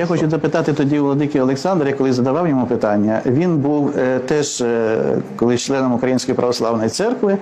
Я хочу запитати тоді у владики Олександра, коли задавав йому питання. Він був е, теж е, колись членом Української православної церкви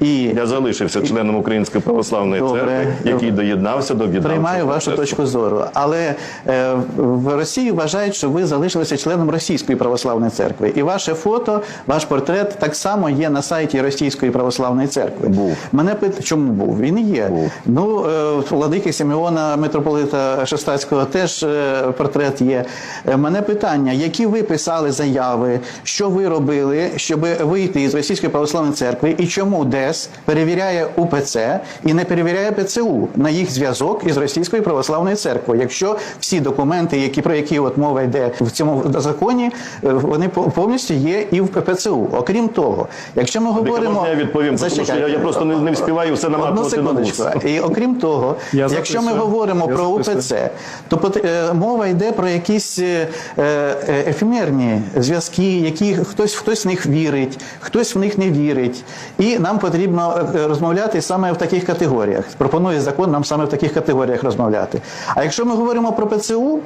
і Я залишився членом Української православної Добре. церкви, який доєднався до об'єднавчого приймаю вашу точку зору. Але е, в Росії вважають, що ви залишилися членом Російської православної церкви. І ваше фото, ваш портрет так само є на сайті Російської православної церкви. Був. Мене пит... чому був? Він і є. Був. Ну, е, владики Симеона, митрополита Шестацького, теж е, портрет є. Е, Мене питання, які ви писали заяви, що ви робили, щоб вийти із Російської православної церкви, і чому ДЕС перевіряє УПЦ і не перевіряє ПЦУ на їх зв'язок із Російською православною церквою, якщо всі документи, які про які от мова йде в цьому законі, е, вони по- повністю є і в ПЦУ. Окрім того, якщо ми говоримо можна я відповім? Тому що я- я просто не- не вспіваю все Одну наматувати на секундочку. І окрім того, Я якщо ми говоримо Я про записую. УПЦ, то е, мова йде про якісь е, е, ефемерні зв'язки, які хтось хтось в них вірить, хтось в них не вірить. І нам потрібно е, розмовляти саме в таких категоріях. Пропонує закон нам саме в таких категоріях розмовляти. А якщо ми говоримо про ПЦУ.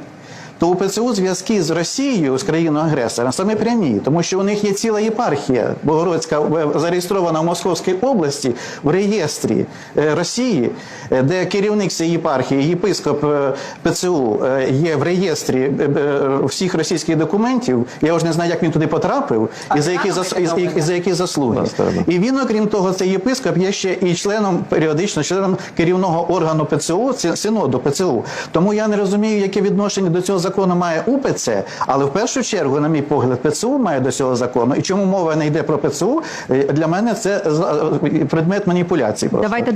То у ПЦУ зв'язки з Росією, з країною агресором, саме прямі, тому що у них є ціла єпархія Богородська зареєстрована в Московській області в реєстрі е, Росії, е, де керівник цієї єпархії, єпископ е, ПЦУ, е, є в реєстрі е, е, всіх російських документів. Я вже не знаю, як він туди потрапив, і за які зас- і- і- і за які заслуги. І він, окрім того, цей єпископ є ще і членом періодично, членом керівного органу ПЦУ, синоду ПЦУ. Тому я не розумію, яке відношення до цього закону має УПЦ, але в першу чергу, на мій погляд, ПЦУ має до цього закону. І чому мова не йде про ПЦУ, е, для мене це е, предмет маніпуляції. Просто. Давайте